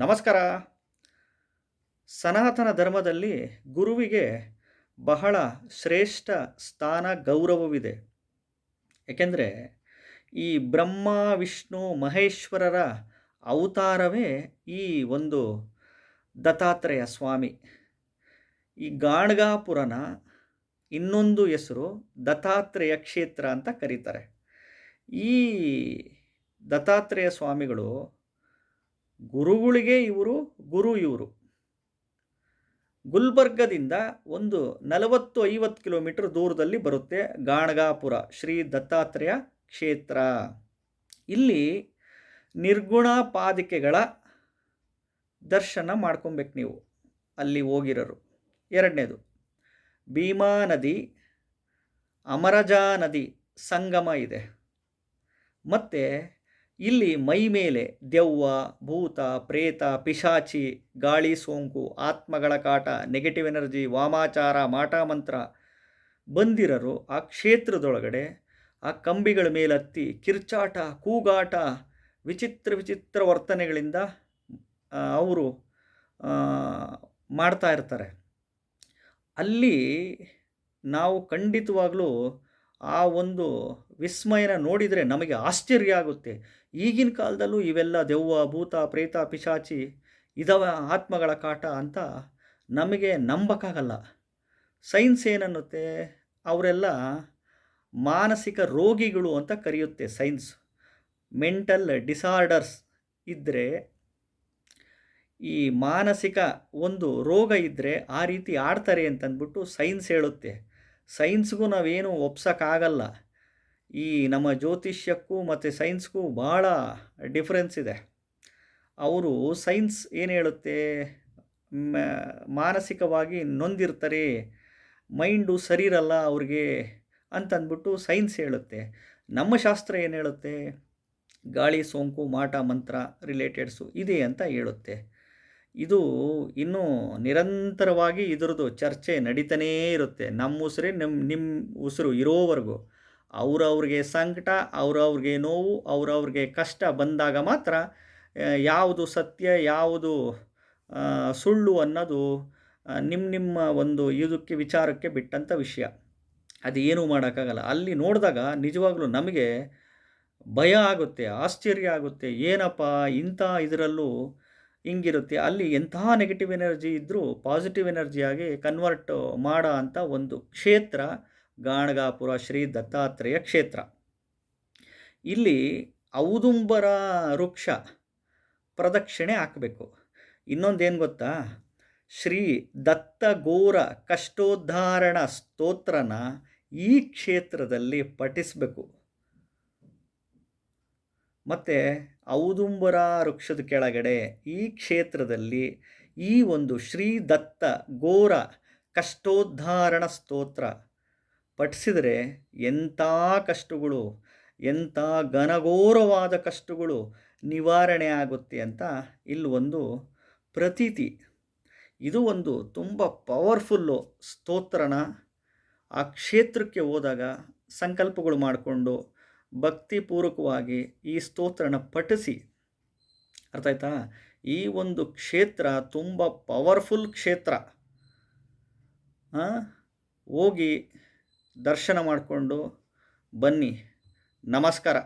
ನಮಸ್ಕಾರ. ಸನಾತನ ಧರ್ಮದಲ್ಲಿ ಗುರುವಿಗೆ ಬಹಳ ಶ್ರೇಷ್ಠ ಸ್ಥಾನ, ಗೌರವವಿದೆ. ಏಕೆಂದರೆ ಈ ಬ್ರಹ್ಮ, ವಿಷ್ಣು, ಮಹೇಶ್ವರರ ಅವತಾರವೇ ಈ ಒಂದು ದತ್ತಾತ್ರೇಯ ಸ್ವಾಮಿ. ಈ ಗಾಣಗಾಪುರನ ಇನ್ನೊಂದು ಹೆಸರು ದತ್ತಾತ್ರೇಯ ಕ್ಷೇತ್ರ ಅಂತ ಕರೀತಾರೆ. ಈ ದತ್ತಾತ್ರೇಯ ಸ್ವಾಮಿಗಳು ಗುರುಗಳಿಗೆ ಇವರು ಗುರು ಇವರು. ಗುಲ್ಬರ್ಗದಿಂದ ಒಂದು ನಲವತ್ತು ಐವತ್ತು ಕಿಲೋಮೀಟರ್ ದೂರದಲ್ಲಿ ಬರುತ್ತೆ ಗಾಣಗಾಪುರ, ಶ್ರೀ ದತ್ತಾತ್ರೇಯ ಕ್ಷೇತ್ರ. ಇಲ್ಲಿ ನಿರ್ಗುಣ ಪಾದಿಕೆಗಳ ದರ್ಶನ ಮಾಡ್ಕೊಬೇಕು ನೀವು, ಅಲ್ಲಿ ಹೋಗಿರೋರು. ಎರಡನೇದು, ಭೀಮಾ ನದಿ, ಅಮರಜಾ ನದಿ ಸಂಗಮ ಇದೆ. ಮತ್ತು ಇಲ್ಲಿ ಮೈ ಮೇಲೆ ದೆವ್ವ, ಭೂತ, ಪ್ರೇತ, ಪಿಶಾಚಿ, ಗಾಳಿ, ಸೋಂಕು, ಆತ್ಮಗಳ ಕಾಟ ನೆಗೆಟಿವ್ ಎನರ್ಜಿ ವಾಮಾಚಾರ ಮಾಟ ಮಂತ್ರ ಬಂದಿರರು ಆ ಕ್ಷೇತ್ರದೊಳಗಡೆ. ಆ ಕಂಬಿಗಳ ಮೇಲತ್ತಿ ಕಿರ್ಚಾಟ, ಕೂಗಾಟ, ವಿಚಿತ್ರ ವಿಚಿತ್ರ ವರ್ತನೆಗಳಿಂದ ಅವರು ಮಾಡ್ತಾ ಇರ್ತಾರೆ. ಅಲ್ಲಿ ನಾವು ಖಂಡಿತವಾಗಲೂ ಆ ಒಂದು ವಿಸ್ಮಯನ ನೋಡಿದರೆ ನಮಗೆ ಆಶ್ಚರ್ಯ ಆಗುತ್ತೆ. ಈಗಿನ ಕಾಲದಲ್ಲೂ ಇವೆಲ್ಲ ದೆವ್ವ, ಭೂತ, ಪ್ರೇತ, ಪಿಶಾಚಿ ಇದವ ಆತ್ಮಗಳ ಕಾಟ ಅಂತ ನಮಗೆ ನಂಬಕ್ಕಾಗಲ್ಲ. ಸೈನ್ಸ್ ಏನನ್ನುತ್ತೆ? ಅವರೆಲ್ಲ ಮಾನಸಿಕ ರೋಗಿಗಳು ಅಂತ ಕರೆಯುತ್ತೆ ಸೈನ್ಸ್. ಮೆಂಟಲ್ ಡಿಸಾರ್ಡರ್ಸ್ ಇದ್ದರೆ ಈ ಮಾನಸಿಕ ಒಂದು ರೋಗ ಇದ್ದರೆ ಆ ರೀತಿ ಆಡ್ತಾರೆ ಅಂತಂದ್ಬಿಟ್ಟು ಸೈನ್ಸ್ ಹೇಳುತ್ತೆ. ಸೈನ್ಸ್ಗೂ ನಾವೇನು ಒಪ್ಸೋಕ್ಕಾಗಲ್ಲ. ಈ ನಮ್ಮ ಜ್ಯೋತಿಷ್ಯಕ್ಕೂ ಮತ್ತು ಸೈನ್ಸ್ಗೂ ಭಾಳ ಡಿಫ್ರೆನ್ಸ್ ಇದೆ. ಅವರು ಸೈನ್ಸ್ ಏನು ಹೇಳುತ್ತೆ? ಮಾನಸಿಕವಾಗಿ ನೊಂದಿರ್ತಾರೆ. ಮೈಂಡು ಸರಿರಲ್ಲ ಅವ್ರಿಗೆ ಅಂತಂದ್ಬಿಟ್ಟು ಸೈನ್ಸ್ ಹೇಳುತ್ತೆ. ನಮ್ಮ ಶಾಸ್ತ್ರ ಏನು ಹೇಳುತ್ತೆ? ಗಾಳಿ, ಸೋಂಕು, ಮಾಟ, ಮಂತ್ರ, ರಿಲೇಟೆಡ್ಸು ಇದೆ ಅಂತ ಹೇಳುತ್ತೆ. ಇದು ಇನ್ನೂ ನಿರಂತರವಾಗಿ ಇದರದ್ದು ಚರ್ಚೆ ನಡೀತಾನೇ ಇರುತ್ತೆ. ನಮ್ಮ ಉಸಿರೇ ನಿಮ್ಮ ನಿಮ್ಮ ಉಸಿರು ಇರೋವರೆಗೂ. ಅವ್ರವ್ರಿಗೆ ಸಂಕಟ, ಅವ್ರವ್ರಿಗೆ ನೋವು, ಅವ್ರವ್ರಿಗೆ ಕಷ್ಟ ಬಂದಾಗ ಮಾತ್ರ ಯಾವುದು ಸತ್ಯ, ಯಾವುದು ಸುಳ್ಳು ಅನ್ನೋದು ನಿಮ್ಮ ನಿಮ್ಮ ಒಂದು ಇದಕ್ಕೆ, ವಿಚಾರಕ್ಕೆ ಬಿಟ್ಟಂಥ ವಿಷಯ. ಅದು ಏನೂ ಮಾಡೋಕ್ಕಾಗಲ್ಲ. ಅಲ್ಲಿ ನೋಡಿದಾಗ ನಿಜವಾಗ್ಲೂ ನಮಗೆ ಭಯ ಆಗುತ್ತೆ, ಆಶ್ಚರ್ಯ ಆಗುತ್ತೆ. ಏನಪ್ಪ ಇಂಥ ಇದರಲ್ಲೂ ಹಿಂಗಿರುತ್ತೆ. ಅಲ್ಲಿ ಎಂತಹ ನೆಗೆಟಿವ್ ಎನರ್ಜಿ ಇದ್ದರೂ ಪಾಸಿಟಿವ್ ಎನರ್ಜಿಯಾಗಿ ಕನ್ವರ್ಟ್ ಮಾಡೋ ಅಂಥ ಒಂದು ಕ್ಷೇತ್ರ ಗಾಣಗಾಪುರ ಶ್ರೀ ದತ್ತಾತ್ರೇಯ ಕ್ಷೇತ್ರ. ಇಲ್ಲಿ ಔದುಂಬರ ವೃಕ್ಷ ಪ್ರದಕ್ಷಿಣೆ ಹಾಕಬೇಕು. ಇನ್ನೊಂದೇನು ಗೊತ್ತಾ? ಶ್ರೀ ದತ್ತ ಘೋರ ಕಷ್ಟೋದ್ಧಾರಣ ಸ್ತೋತ್ರನ ಈ ಕ್ಷೇತ್ರದಲ್ಲಿ ಪಠಿಸಬೇಕು. ಮತ್ತು ಔದುಂಬರ ವೃಕ್ಷದ ಕೆಳಗಡೆ ಈ ಕ್ಷೇತ್ರದಲ್ಲಿ ಈ ಒಂದು ಶ್ರೀ ದತ್ತ ಗೋರ ಕಷ್ಟೋದ್ಧಾರಣ ಸ್ತೋತ್ರ. ಪಠಿಸಿದರೆ ಎಂಥ ಕಷ್ಟಗಳು, ಎಂಥ ಘನಘೋರವಾದ ಕಷ್ಟಗಳು ನಿವಾರಣೆ ಆಗುತ್ತೆ ಅಂತ ಇಲ್ಲಿ ಒಂದು ಪ್ರತೀತಿ. ಇದು ಒಂದು ತುಂಬ ಪವರ್ಫುಲ್ಲು ಸ್ತೋತ್ರನ ಆ ಕ್ಷೇತ್ರಕ್ಕೆ ಹೋದಾಗ ಸಂಕಲ್ಪಗಳು ಮಾಡಿಕೊಂಡು ಭಕ್ತಿಪೂರ್ವಕವಾಗಿ ಈ ಸ್ತೋತ್ರನ ಪಠಿಸಿ. ಅರ್ಥ ಆಯ್ತಾ? ಈ ಒಂದು ಕ್ಷೇತ್ರ ತುಂಬ ಪವರ್ಫುಲ್ ಕ್ಷೇತ್ರ. ಹೋಗಿ ದರ್ಶನ ಮಾಡಿಕೊಂಡು ಬನ್ನಿ. ನಮಸ್ಕಾರ.